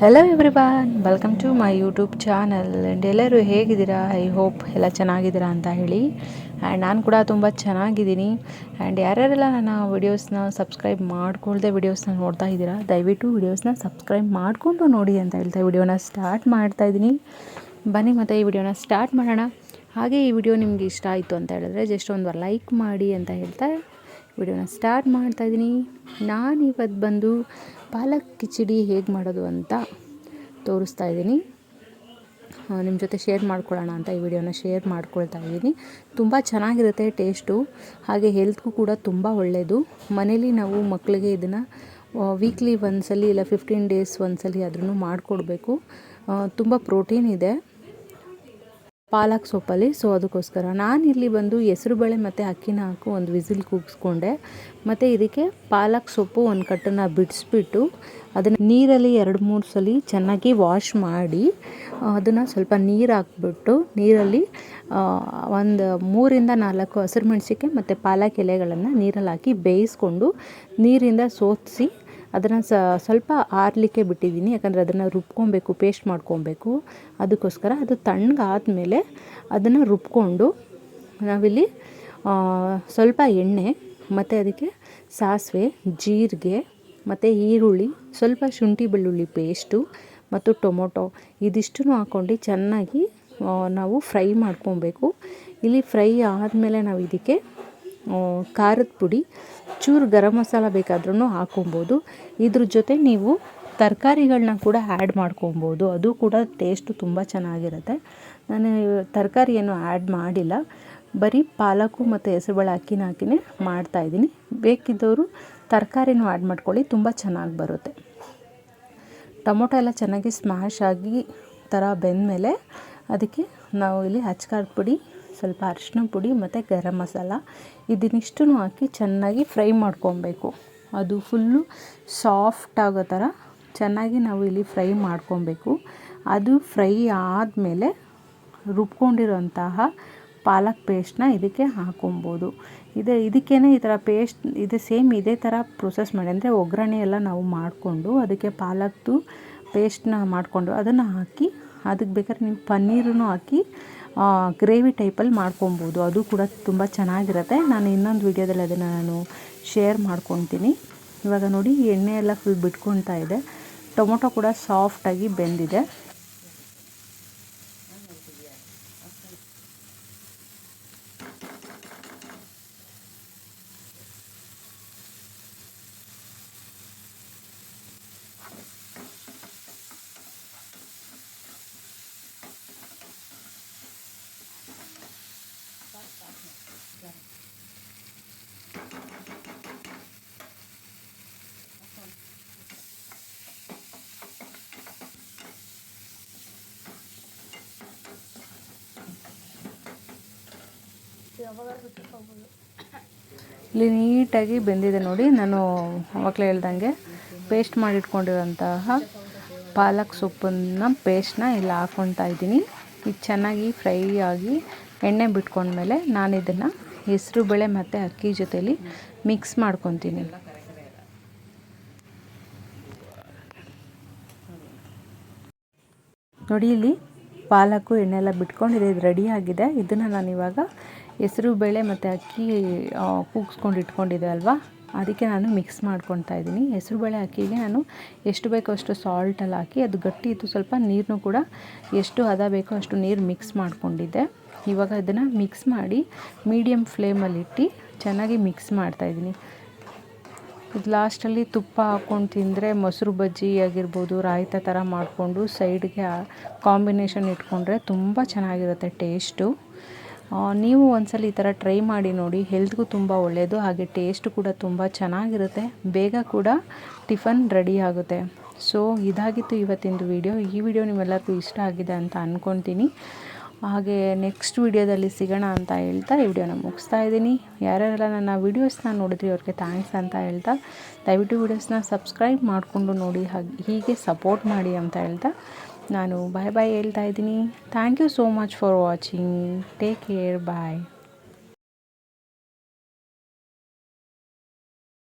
Hello everyone welcome to my YouTube channel and ಎಲ್ಲರೂ ಹೇಗಿದ್ದೀರಾ? I hope ಎಲ್ಲ ಚೆನ್ನಾಗಿದ್ದೀರಾ ಅಂತ ಹೇಳಿ. ಆ್ಯಂಡ್ ನಾನು ಕೂಡ ತುಂಬ ಚೆನ್ನಾಗಿದ್ದೀನಿ. ಆ್ಯಂಡ್ ಯಾರ್ಯಾರೆಲ್ಲ ನನ್ನ ವೀಡಿಯೋಸ್ನ ಸಬ್ಸ್ಕ್ರೈಬ್ ಮಾಡ್ಕೊಳ್ದೆ ವೀಡಿಯೋಸ್ನ ನೋಡ್ತಾ ಇದ್ದೀರಾ, ದಯವಿಟ್ಟು ವೀಡಿಯೋಸ್ನ ಸಬ್ಸ್ಕ್ರೈಬ್ ಮಾಡಿಕೊಂಡು ನೋಡಿ ಅಂತ ಹೇಳ್ತಾ ವಿಡಿಯೋನ ಸ್ಟಾರ್ಟ್ ಮಾಡ್ತಾ ಇದ್ದೀನಿ. ಬನ್ನಿ ಮತ್ತು ಈ ವಿಡಿಯೋನ ಸ್ಟಾರ್ಟ್ ಮಾಡೋಣ. ಹಾಗೆ ಈ ವಿಡಿಯೋ ನಿಮಗೆ ಇಷ್ಟ ಆಯಿತು ಅಂತ ಹೇಳಿದ್ರೆ ಜಸ್ಟ್ ಒಂದು ಲೈಕ್ ಮಾಡಿ ಅಂತ ಹೇಳ್ತಾ ವಿಡಿಯೋನ ಸ್ಟಾರ್ಟ್ ಮಾಡ್ತಾಯಿದ್ದೀನಿ ನಾನು ಇವತ್ತು ಬಂದು ಪಾಲಕ್ ಕಿಚಡಿ ಹೇಗೆ ಮಾಡೋದು ಅಂತ ತೋರಿಸ್ತಾ ಇದ್ದೀನಿ. ನಿಮ್ಮ ಜೊತೆ ಶೇರ್ ಮಾಡ್ಕೊಳ್ಳೋಣ ಅಂತ ಈ ವಿಡಿಯೋನ ಶೇರ್ ಮಾಡ್ಕೊಳ್ತಾ ಇದ್ದೀನಿ. ತುಂಬ ಚೆನ್ನಾಗಿರುತ್ತೆ ಟೇಸ್ಟು. ಹಾಗೆ ಹೆಲ್ತ್ಗೂ ಕೂಡ ತುಂಬ ಒಳ್ಳೆಯದು ಮನೇಲಿ ನಾವು ಮಕ್ಕಳಿಗೆ ಇದನ್ನು ವೀಕ್ಲಿ ಒಂದ್ಸಲಿ ಇಲ್ಲ ಫಿಫ್ಟೀನ್ ಡೇಸ್ ಒಂದ್ಸಲಿ ಅದನ್ನು ಮಾಡಿಕೊಡ್ಬೇಕು. ತುಂಬ ಪ್ರೋಟೀನ್ ಇದೆ. ಪಾಲಕ್ ಸೊಪ್ಪಲ್ಲಿ. ಸೊ ಅದಕ್ಕೋಸ್ಕರ ನಾನು ಇಲ್ಲಿ ಬಂದು ಹೆಸರುಬೇಳೆ ಮತ್ತು ಅಕ್ಕಿನ ಹಾಕು ಒಂದು ವಿಸಿಲ್ ಕೂಗಿಸ್ಕೊಂಡೆ. ಮತ್ತು ಇದಕ್ಕೆ ಪಾಲಕ್ ಸೊಪ್ಪು ಒಂದು ಕಟ್ಟನ್ನು ಬಿಡಿಸ್ಬಿಟ್ಟು ಅದನ್ನು ನೀರಲ್ಲಿ ಎರಡು ಮೂರು ಸಲ ಚೆನ್ನಾಗಿ ವಾಶ್ ಮಾಡಿ, ಅದನ್ನು ಸ್ವಲ್ಪ ನೀರು ಹಾಕ್ಬಿಟ್ಟು ನೀರಲ್ಲಿ ಒಂದು ಮೂರಿಂದ ನಾಲ್ಕು ಹಸಿರು ಮೆಣಸಿಕೆ ಮತ್ತು ಪಾಲಕ್ ಎಲೆಗಳನ್ನು ನೀರಲ್ಲಿ ಹಾಕಿ ಬೇಯಿಸ್ಕೊಂಡು ನೀರಿಂದ ಸೋತಿಸಿ ಅದನ್ನು ಸ್ವಲ್ಪ ಆರಲಿಕ್ಕೆ ಬಿಟ್ಟಿದ್ದೀನಿ. ಯಾಕಂದರೆ ಅದನ್ನು ರುಬ್ಕೊಬೇಕು, ಪೇಸ್ಟ್ ಮಾಡ್ಕೊಬೇಕು. ಅದಕ್ಕೋಸ್ಕರ ಅದು ತಣ್ಣಗಾದಮೇಲೆ ಅದನ್ನು ರುಬ್ಕೊಂಡು ನಾವಿಲ್ಲಿ ಸ್ವಲ್ಪ ಎಣ್ಣೆ, ಮತ್ತು ಅದಕ್ಕೆ ಸಾಸಿವೆ, ಜೀರಿಗೆ, ಮತ್ತು ಈರುಳ್ಳಿ, ಸ್ವಲ್ಪ ಶುಂಠಿ ಬೆಳ್ಳುಳ್ಳಿ ಪೇಸ್ಟು, ಮತ್ತು ಟೊಮೊಟೊ ಇದಿಷ್ಟು ಹಾಕ್ಕೊಂಡು ಚೆನ್ನಾಗಿ ನಾವು ಫ್ರೈ ಮಾಡ್ಕೊಬೇಕು. ಇಲ್ಲಿ ಫ್ರೈ ಆದಮೇಲೆ ನಾವು ಇದಕ್ಕೆ ಖಾರದ ಪುಡಿ, ಚೂರು ಗರಂ ಮಸಾಲ ಬೇಕಾದ್ರೂ ಹಾಕ್ಕೊಬೋದು. ಇದ್ರ ಜೊತೆ ನೀವು ತರಕಾರಿಗಳನ್ನ ಕೂಡ ಆ್ಯಡ್ ಮಾಡ್ಕೊಬೋದು. ಅದು ಕೂಡ ಟೇಸ್ಟು ತುಂಬ ಚೆನ್ನಾಗಿರುತ್ತೆ. ನಾನು ತರಕಾರಿ ಏನು ಆ್ಯಡ್ ಮಾಡಿಲ್ಲ. ಬರೀ ಪಾಲಕು ಮತ್ತು ಹೆಸರುಬೇಳೆ ಅಕ್ಕಿನ ಹಾಕಿನೇ ಮಾಡ್ತಾಯಿದ್ದೀನಿ ಬೇಕಿದ್ದವರು ತರಕಾರಿನೂ ಆ್ಯಡ್ ಮಾಡ್ಕೊಳ್ಳಿ, ತುಂಬ ಚೆನ್ನಾಗಿ ಬರುತ್ತೆ. ಟೊಮೊಟೊ ಎಲ್ಲ ಚೆನ್ನಾಗಿ ಸ್ಮ್ಯಾಶ್ ಆಗಿ ಥರ ಬೆಂದಮೇಲೆ ಅದಕ್ಕೆ ನಾವು ಇಲ್ಲಿ ಹಚ್ಕಾರದ ಪುಡಿ ಸ್ವಲ್ಪ ಅರಿಶಿನ ಪುಡಿ ಮತ್ತು ಗರಂ ಮಸಾಲ. ಇದನ್ನಿಷ್ಟು ಹಾಕಿ ಚೆನ್ನಾಗಿ ಫ್ರೈ ಮಾಡ್ಕೊಬೇಕು. ಅದು ಫುಲ್ಲು ಸಾಫ್ಟ್ ಆಗೋ ಥರ ಚೆನ್ನಾಗಿ ನಾವು ಇಲ್ಲಿ ಫ್ರೈ ಮಾಡ್ಕೊಬೇಕು. ಅದು ಫ್ರೈ ಆದಮೇಲೆ ರುಬ್ಕೊಂಡಿರೋಂತಹ ಪಾಲಕ್ ಪೇಸ್ಟ್ನ ಇದಕ್ಕೆ ಹಾಕೊಬೋದು. ಇದೆ ಇದಕ್ಕೇ ಈ ಥರ ಪೇಸ್ಟ್, ಇದು ಸೇಮ್ ಇದೇ ಥರ ಪ್ರೊಸೆಸ್ ಮಾಡಿ. ಅಂದರೆ ಒಗ್ಗರಣೆ ಎಲ್ಲ ನಾವು ಮಾಡಿಕೊಂಡು ಅದಕ್ಕೆ ಪಾಲಕ್ದು ಪೇಸ್ಟ್ನ ಮಾಡಿಕೊಂಡು ಅದನ್ನು ಹಾಕಿ, ಅದಕ್ಕೆ ಬೇಕಾದ್ರೆ ನೀವು ಪನ್ನೀರನ್ನು ಹಾಕಿ ಗ್ರೇವಿ ಟೈಪಲ್ಲಿ ಮಾಡ್ಕೊಬೋದು. ಅದು ಕೂಡ ತುಂಬ ಚೆನ್ನಾಗಿರುತ್ತೆ. ನಾನು ಇನ್ನೊಂದು ವೀಡಿಯೋದಲ್ಲಿ ಅದನ್ನು ನಾನು ಶೇರ್ ಮಾಡ್ಕೊತೀನಿ. ಇವಾಗ ನೋಡಿ, ಎಣ್ಣೆ ಎಲ್ಲ ಫುಲ್ ಬಿಟ್ಕೊತಾ ಇದೆ. ಟೊಮೊಟೊ ಕೂಡ ಸಾಫ್ಟಾಗಿ ಬೆಂದಿದೆ. ಇಲ್ಲಿ ನೀಟಾಗಿ ಬೆಂದಿದೆ ನೋಡಿ. ನಾನು ಅವಾಗಲೇ ಹೇಳ್ದಂಗೆ ಪೇಸ್ಟ್ ಮಾಡಿಟ್ಕೊಂಡಿರೋಂತಹ ಪಾಲಕ್ ಸೊಪ್ಪನ್ನ ಪೇಸ್ಟ್ನ ಇಲ್ಲಿ ಹಾಕ್ಕೊತಾ ಇದ್ದೀನಿ. ಇದು ಚೆನ್ನಾಗಿ ಫ್ರೈ ಆಗಿ ಎಣ್ಣೆ ಬಿಟ್ಕೊಂಡ್ಮೇಲೆ ನಾನು ಇದನ್ನು ಹೆಸರು ಬೇಳೆ ಮತ್ತು ಅಕ್ಕಿ ಜೊತೆಯಲ್ಲಿ ಮಿಕ್ಸ್ ಮಾಡ್ಕೊತೀನಿ. ನೋಡಿ ಇಲ್ಲಿ ಪಾಲಕ್ಕು ಎಣ್ಣೆ ಎಲ್ಲ ಬಿಟ್ಕೊಂಡಿದೆ, ಇದು ರೆಡಿ ಆಗಿದೆ. ಇದನ್ನು ನಾನು ಇವಾಗ ಹೆಸರು, ಬೇಳೆ ಮತ್ತು ಅಕ್ಕಿ ಕೂಗಿಸ್ಕೊಂಡು ಇಟ್ಕೊಂಡಿದೆ ಅಲ್ವಾ? ಅದಕ್ಕೆ ನಾನು ಮಿಕ್ಸ್ ಮಾಡ್ಕೊತಾ ಇದ್ದೀನಿ. ಹೆಸರುಬೇಳೆ ಅಕ್ಕಿಗೆ ನಾನು ಎಷ್ಟು ಬೇಕೋ ಅಷ್ಟು ಸಾಲ್ಟಲ್ಲಿ ಹಾಕಿ, ಅದು ಗಟ್ಟಿ ಇತ್ತು ಸ್ವಲ್ಪ ನೀರನ್ನು ಕೂಡ ಎಷ್ಟು ಹದ ಬೇಕೋ ಅಷ್ಟು ನೀರು ಮಿಕ್ಸ್ ಮಾಡಿಕೊಂಡಿದ್ದೆ. ಇವಾಗ ಅದನ್ನು ಮಿಕ್ಸ್ ಮಾಡಿ ಮೀಡಿಯಮ್ ಫ್ಲೇಮಲ್ಲಿಟ್ಟು ಚೆನ್ನಾಗಿ ಮಿಕ್ಸ್ ಮಾಡ್ತಾಯಿದ್ದೀನಿ ಇದು ಲಾಸ್ಟಲ್ಲಿ ತುಪ್ಪ ಹಾಕ್ಕೊಂಡು ತಿಂದರೆ ಮೊಸರು ಬಜ್ಜಿ ಆಗಿರ್ಬೋದು, ರಾಯ್ತ ಥರ ಮಾಡಿಕೊಂಡು ಸೈಡ್ಗೆ ಕಾಂಬಿನೇಷನ್ ಇಟ್ಕೊಂಡ್ರೆ ತುಂಬ ಚೆನ್ನಾಗಿರುತ್ತೆ ಟೇಸ್ಟು ನೀವು ಒಂದ್ಸಲ ಈ ಥರ ಟ್ರೈ ಮಾಡಿ ನೋಡಿ ಹೆಲ್ತ್ಗೂ ತುಂಬ ಒಳ್ಳೆಯದು ಹಾಗೆ ಟೇಸ್ಟ್ ಕೂಡ ತುಂಬ ಚೆನ್ನಾಗಿರುತ್ತೆ, ಬೇಗ ಕೂಡ ಟಿಫನ್ ರೆಡಿ ಆಗುತ್ತೆ. ಸೊ ಇದಾಗಿತ್ತು ಇವತ್ತಿಂದು ವಿಡಿಯೋ ಈ ವಿಡಿಯೋ ನಿಮ್ಮೆಲ್ಲರಿಗೂ ಇಷ್ಟ ಆಗಿದೆ ಅಂತ ಅಂದ್ಕೊತೀನಿ ಹಾಗೆ ನೆಕ್ಸ್ಟ್ ವೀಡಿಯೋದಲ್ಲಿ ಸಿಗೋಣ ಅಂತ ಹೇಳ್ತಾ ಈ ವಿಡಿಯೋನ ಮುಗಿಸ್ತಾ ಇದ್ದೀನಿ. ಯಾರ್ಯಾರೆಲ್ಲ ನನ್ನ ವೀಡಿಯೋಸ್ನ ನೋಡಿದ್ರಿ ಅವ್ರಿಗೆ ಥ್ಯಾಂಕ್ಸ್ ಅಂತ ಹೇಳ್ತಾ, ದಯವಿಟ್ಟು ವೀಡಿಯೋಸ್ನ ಸಬ್ಸ್ಕ್ರೈಬ್ ಮಾಡಿಕೊಂಡು ನೋಡಿ, ಹಾಗೆ ಹೀಗೆ ಸಪೋರ್ಟ್ ಮಾಡಿ ಅಂತ ಹೇಳ್ತಾ ನಾನು ಬಾಯ್ ಬಾಯ್ ಹೇಳ್ತಾ ಇದ್ದೀನಿ. Thank you so much for watching take care bye